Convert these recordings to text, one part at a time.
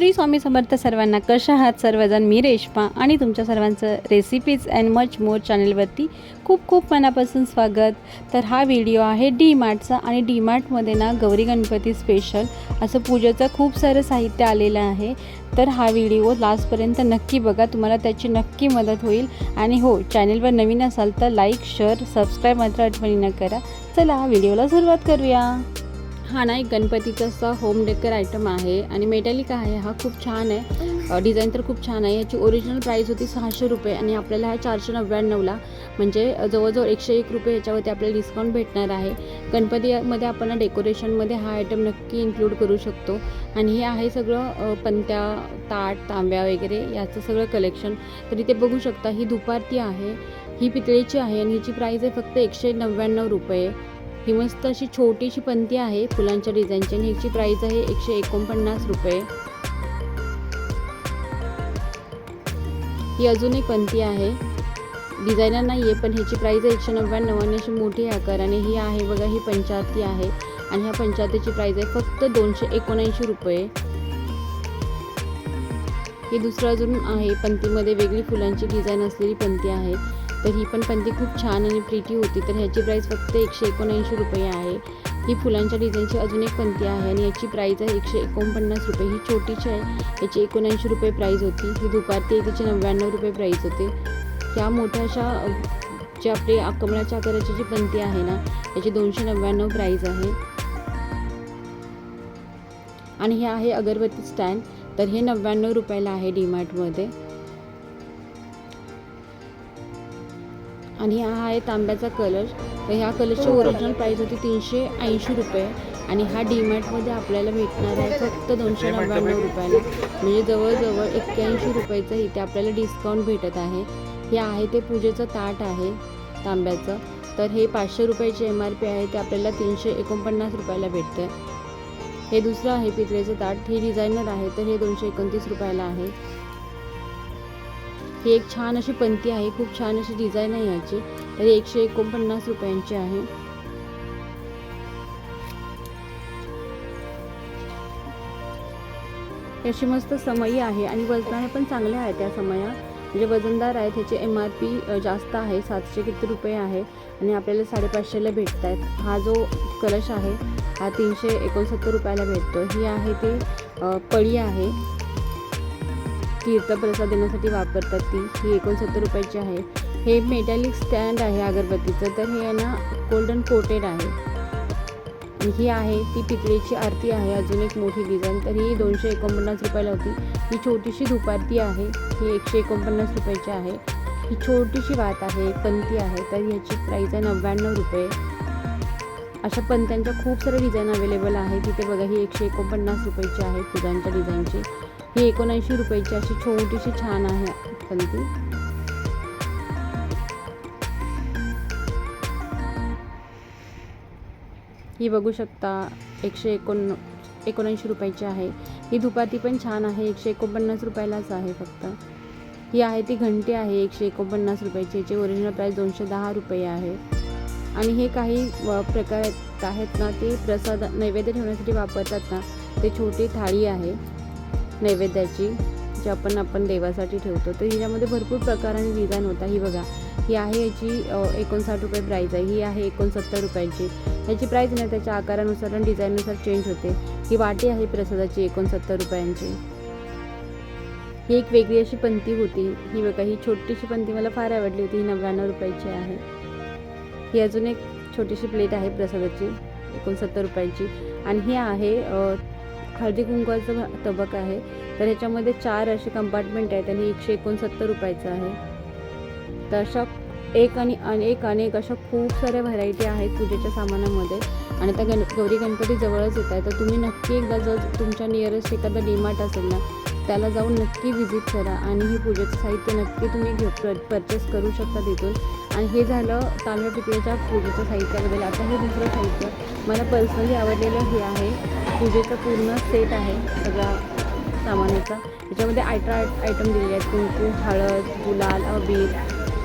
श्री स्वामी समर्थ सर्वांना कशा आहात सर्वजण? मी रेश्मा आणि तुमच्या सर्वांचं रेसिपीज अँड मच मोर चॅनलवरती खूप खूप मनापासून स्वागत. तर हा व्हिडिओ आहे डी मार्टचा आणि डी मार्टमध्ये ना गौरी गणपती स्पेशल असं पूजेचं खूप सारं साहित्य आलेलं आहे. तर हा व्हिडिओ लास्टपर्यंत नक्की बघा. तुम्हाला त्याची नक्की मदत होईल. आणि हो चॅनलवर नवीन असाल तर लाईक शेअर सबस्क्राईब मात्र आठवणीनं करा. चला व्हिडिओला सुरुवात करूया. हा ना एक गणपतीचा असा होम डेकर आयटम आहे आणि मेटॅलिक आहे. हा खूप छान आहे. डिझाईन तर खूप छान आहे. याची ओरिजिनल प्राईस होती सहाशे रुपये आणि आपल्याला हा चारशे नव्याण्णवला म्हणजे जवळजवळ एकशे एक रुपये याच्यावरती आपल्याला डिस्काउंट भेटणार आहे. गणपतीमध्ये आपण डेकोरेशनमध्ये हा आयटम नक्की इन्क्लूड करू शकतो. आणि हे आहे सगळं पंत्या ताट तांब्या वगैरे याचं सगळं कलेक्शन तरी ते बघू शकता ही दुपारती आहे ही पितळेची आहे आणि हिची प्राईस आहे फक्त एकशे नव्याण्णव रुपये. ही मस्त अशी छोटीशी पंती आहे. फुलांच्या डिझाईनची आणि ह्याची प्राईस आहे एकशे एकोणपन्नास रुपये. ही अजून एक पंती आहे. डिझायनर नाही आहे पण ह्याची प्राईस आहे एकशे नव्याण्णव आणि अशी मोठी आकार आणि ही आहे बघा ही पंचाहत्ती आहे. आणि ह्या पंचाहत्तीची प्राईस आहे फक्त दोनशे एकोणऐंशी रुपये. ही दुसरं अजून आहे पंतीमध्ये वेगळी फुलांची डिझाईन असलेली पंती आहे. तर ही पण पंती खूप छान आणि प्रिटी होती. तर ह्याची प्राईस फक्त एकशे एकोणऐंशी रुपये आहे. ही फुलांच्या डिझाईनची अजून एक पंती आहे आणि याची प्राईज आहे एकशे एकोणपन्नास रुपये. ही छोटीची आहे. याची एकोणऐंशी रुपये प्राईज होती. ही दुपारती आहे तिची नव्याण्णव रुपये प्राईज होते. ह्या मोठ्या अशा जे आपले कमळाच्या आकाराची जी पंती आहे ना याची दोनशे नव्याण्णव प्राईज आहे. आणि हे आहे अगरबत्ती स्टँड तर हे नव्याण्णव रुपयाला आहे डीमार्टमध्ये आणि हा आहे तांब्याचा कलर. तर ह्या कलरची ओरिजिनल प्राईस होती तीनशे ऐंशी रुपये. आणि हा डीमार्टमध्ये आपल्याला भेटणार आहे फक्त दोनशे नव्याण्णव रुपयाला. म्हणजे जवळजवळ एक्क्याऐंशी रुपयाचं इथे आपल्याला डिस्काउंट भेटत आहे. हे आहे ते पूजेचं ताट आहे तांब्याचं. तर हे पाचशे रुपयाचे एम आर पी आहे. ते आपल्याला तीनशे एकोणपन्नास रुपयाला भेटतं. हे दुसरं आहे पितळेचं ताट. हे डिझायनर आहे. तर हे दोनशे एकोणतीस रुपयाला आहे. ही एक छान अशी पंती आहे खूप छान अशी डिझाईन आहे याची. तर एकशे एकोणपन्नास रुपयांची आहे. याची मस्त समई आहे आणि वजनाने पण चांगल्या आहेत त्या समया. म्हणजे वजनदार आहेत ह्याची एम आर पी जास्त आहे सातशे किती रुपये आहे आणि आपल्याला साडेपाचशेला भेटत आहेत हा जो कलश आहे हा तीनशे एकोणसत्तर रुपयाला भेटतो. ही आहे ती पळी आहे. तीर्थप्रसाद देण्यासाठी वापरतात ती. ही एकोणसत्तर रुपयाची आहे. हे मेटॅलिक स्टँड आहे अगरबत्तीचं. तर हे आहे ना गोल्डन कोटेड आहे. ही आहे ती पितळेची आरती आहे. अजून एक मोठी डिझाईन तर ही दोनशे एकोणपन्नास रुपयाला होती. ही छोटीशी दुपारती आहे. ही एकशे एकोणपन्नास रुपयाची आहे. ही छोटीशी वात आहे पंती आहे. तर ह्याची प्राईस आहे नव्याण्णव रुपये. अशा पंत्यांच्या खूप साऱ्या डिझाईन अवेलेबल आहे तिथे बघा ही एकशे एकोणपन्नास रुपयाची आहे. फुलांच्या डिझाईनची ही एकोणऐंशी रुपयाची अशी छोटीशी छान आहे पंती ही बघू शकता एकशे एकोण एकोणऐंशी रुपयाची आहे. ही दुपाती पण छान आहे एकशे एकोणपन्नास रुपयालाच आहे फक्त. ही आहे ती घंटी आहे एकशे एकोणपन्नास रुपयाची याची ओरिजिनल प्राईस दोनशे दहा रुपये आहे. आणि हे काही प्रकार आहेत ना ते प्रसाद नैवेद्य ठेवण्यासाठी वापरतात ना ते छोटी थाळी आहे. नैवेद्याची जी आपण आपण देवासाठी ठेवतो. तर हिच्यामध्ये भरपूर प्रकार आणि डिझाईन होता. ही बघा ही आहे याची एकोणसाठ रुपये प्राईज आहे. ही आहे एकोणसत्तर रुपयांची. ह्याची प्राईज नाही त्याच्या आकारानुसार आणि डिझाईननुसार चेंज होते. ही वाटी आहे प्रसादाची एकोणसत्तर रुपयांची. ही एक वेगळी अशी पंती होती. ही बघा ही छोटीशी पंती मला फार आवडली होती. ही नव्याण्णव रुपयाची आहे. ही अजून एक छोटीशी प्लेट आहे प्रसादाची एकोणसत्तर रुपयाची. आणि ही आहे हळदी कुंकवाचं तबक आहे. तर ह्याच्यामध्ये चार असे कंपार्टमेंट आहेत आणि एकशे एकोणसत्तर रुपयाचं आहे. तर अशा एक आणि अनेक अनेक अशा खूप साऱ्या व्हरायटी आहेत पूजेच्या सामानामध्ये. आणि त्या गण गौरी गणपती जवळच येत आहे. तर तुम्ही नक्की एकदा जर तुमच्या नियरेस्ट एखादा डीमार्ट असेल ना त्याला जाऊन नक्की व्हिजिट करा आणि हे पूजेचं साहित्य नक्की तुम्ही घेऊ परचेस करू शकता तिथून. आणि हे झालं तांदूळ पितळेच्या पूजेच्या साहित्याबद्दल. आता हे दुसरं साहित्य मला पर्सनली आवडलेलं हे आहे. पूजेचं पूर्ण सेट आहे सगळा सामानाचा. याच्यामध्ये आयट्रा आयटम दिलेले आहेत. कुंकू हळद गुलाल अबीर.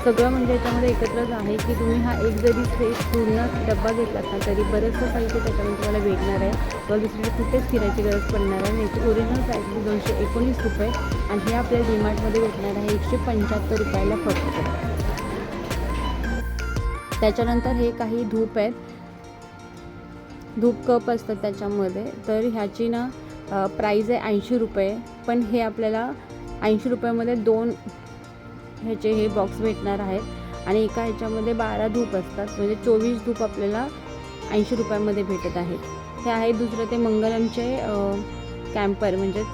सगळं म्हणजे याच्यामध्ये एकत्रच आहे की तुम्ही हा एक जरी सेट पूर्ण डब्बा घेतलात ना तरी बरंचसं ते त्याच्यामध्ये तुम्हाला भेटणार आहे. किंवा दुसरीकडे कुठेच फिरायची गरज पडणार आहे आणि ओरिजिनल प्राईस दोनशे एकोणीस रुपये आणि हे आपल्या डीमार्टमध्ये भेटणार आहे एकशे पंच्याहत्तर रुपयाला फक्त. त्याच्यानंतर हे काही धूप आहेत. धूप कप असतात त्याच्यामध्ये तर ह्याची ना प्राईज आहे ऐंशी रुपये. पण हे आपल्याला ऐंशी रुपयामध्ये दोन ह्याचे हे बॉक्स भेटणार आहेत. आणि एका ह्याच्यामध्ये बारा धूप असतात. म्हणजे चोवीस धूप आपल्याला ऐंशी रुपयामध्ये भेटत आहेत. हे आहे दुसरं ते मंगलमचे कॅम्पर म्हणजेच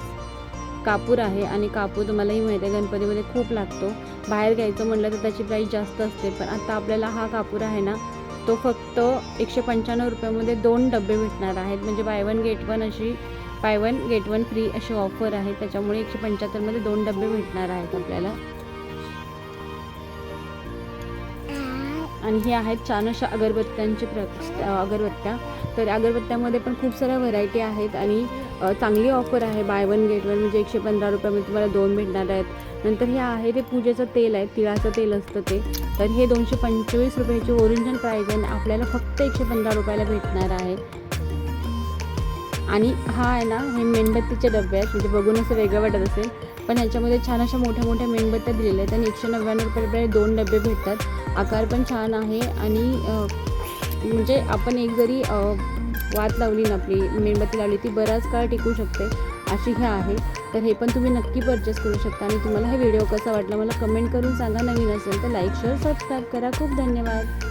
कापूर आहे आणि कापूर तुम्हालाही माहिती आहे गणपतीमध्ये खूप लागतो. बाहेर घ्यायचं म्हटलं तर त्याची प्राईस जास्त असते. पण आता आपल्याला हा कापूर आहे ना तो फक्त एकशे पंच्याण्णव रुपयामध्ये दोन डबे भेटणार आहेत. म्हणजे बाय वन गेट वन अशी buy one get one free अशी ऑफर आहे. त्याच्यामुळे एकशे पंच्याहत्तरमध्ये दोन डबे भेटणार आहेत आपल्याला. आणि हे आहेत छान अशा अगरबत्त्यांचे प्र अगरबत्त्या. तर अगरबत्त्यामध्ये पण खूप साऱ्या व्हरायटी आहेत आणि चांगली ऑफर आहे. बाय वन गेट वन म्हणजे एकशे पंधरा रुपयामध्ये तुम्हाला दोन भेटणार आहेत. नंतर हे आहे ते पूजेचं तेल आहे तिळाचं तेल असतं ते. तर हे दोनशे पंचवीस रुपयाची ओरिजिनल प्राईज आहे आणि आपल्याला फक्त एकशे पंधरा रुपयाला भेटणार आहे. आणि हा आहे ना हे मेणबत्तीचे डबे आहेत. म्हणजे बघून असं वेगळं वाटत असेल. पण ह्याच्यामध्ये छान अशा मोठ्या मोठ्या मेणबत्त्या दिलेल्या आहेत आणि एकशे नव्याण्णव रुपये दोन डबे भेटतात. आकार पण छान आहे आणि म्हणजे आपण एक जरी वात लावली ना आपली मेणबत्ती लावली ती बराच काळ टिकू शकते अशी हे आहे. तर हे पण तुम्ही नक्की परचेस करू शकता आणि तुम्हाला हे व्हिडिओ कसा वाटला मला कमेंट करून सांगा. नवीन असेल तर लाईक शेअर सबस्क्राईब करा. खूप धन्यवाद.